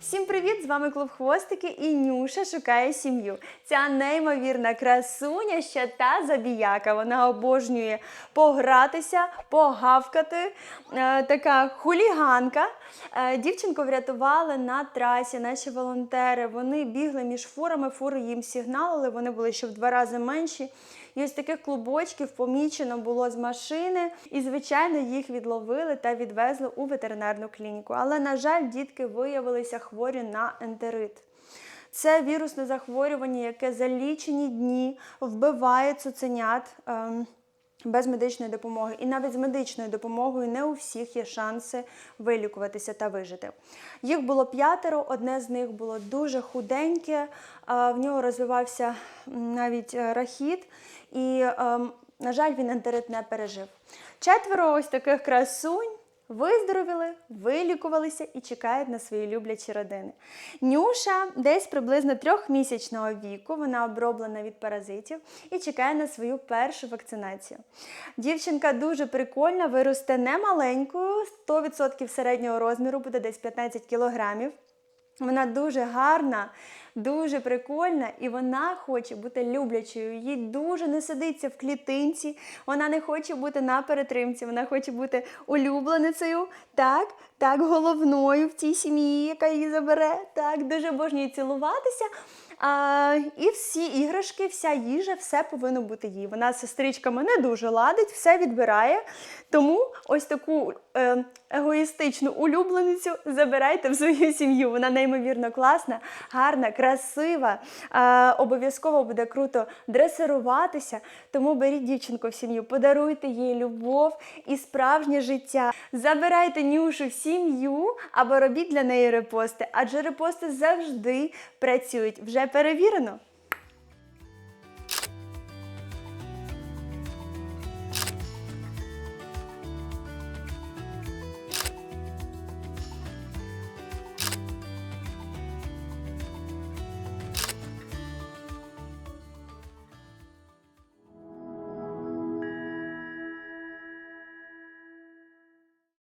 Всім привіт! З вами клуб Хвостики і Нюша шукає сім'ю. Ця неймовірна красуня ще та забіяка. Вона обожнює погратися, погавкати. Е, така хуліганка. Е, дівчинку врятували на трасі. Наші волонтери вони бігли між фурами, фури їм сигналили, вони були ще в два рази менші. І ось таких клубочків помічено було з машини, і, звичайно, їх відловили та відвезли у ветеринарну клініку. Але, на жаль, дітки виявилися хворі на ентерит. Це вірусне захворювання, яке за лічені дні вбиває цуценят. ем, без медичної допомоги. І навіть з медичною допомогою не у всіх є шанси вилікуватися та вижити. Їх було п'ятеро, одне з них було дуже худеньке, а, в нього розвивався навіть е, рахіт, і, ем, на жаль, він ентерит не пережив. Четверо ось таких красунь. Виздоровіли, вилікувалися і чекають на свої люблячі родини. Нюша десь приблизно трьохмісячного віку, вона оброблена від паразитів і чекає на свою першу вакцинацію. Дівчинка дуже прикольна, виросте не маленькою, 100% середнього розміру, буде десь 15 кілограмів. Вона дуже гарна, дуже прикольна, і вона хоче бути люблячою. Їй дуже не сидиться в клітинці, вона не хоче бути на перетримці, вона хоче бути улюбленицею, так, так, головною в цій сім'ї, яка її забере, так, дуже обожнює цілуватися. А, і всі іграшки, вся їжа, все повинно бути їй. Вона з сестричками не дуже ладить, все відбирає. Тому ось таку е, егоїстичну улюбленицю забирайте в свою сім'ю. Вона неймовірно класна, гарна, красива. Е, обов'язково буде круто дресируватися. Тому беріть дівчинку в сім'ю, подаруйте їй любов і справжнє життя. Забирайте нюшу в сім'ю або робіть для неї репости, адже репости завжди працюють. Вже перевірено.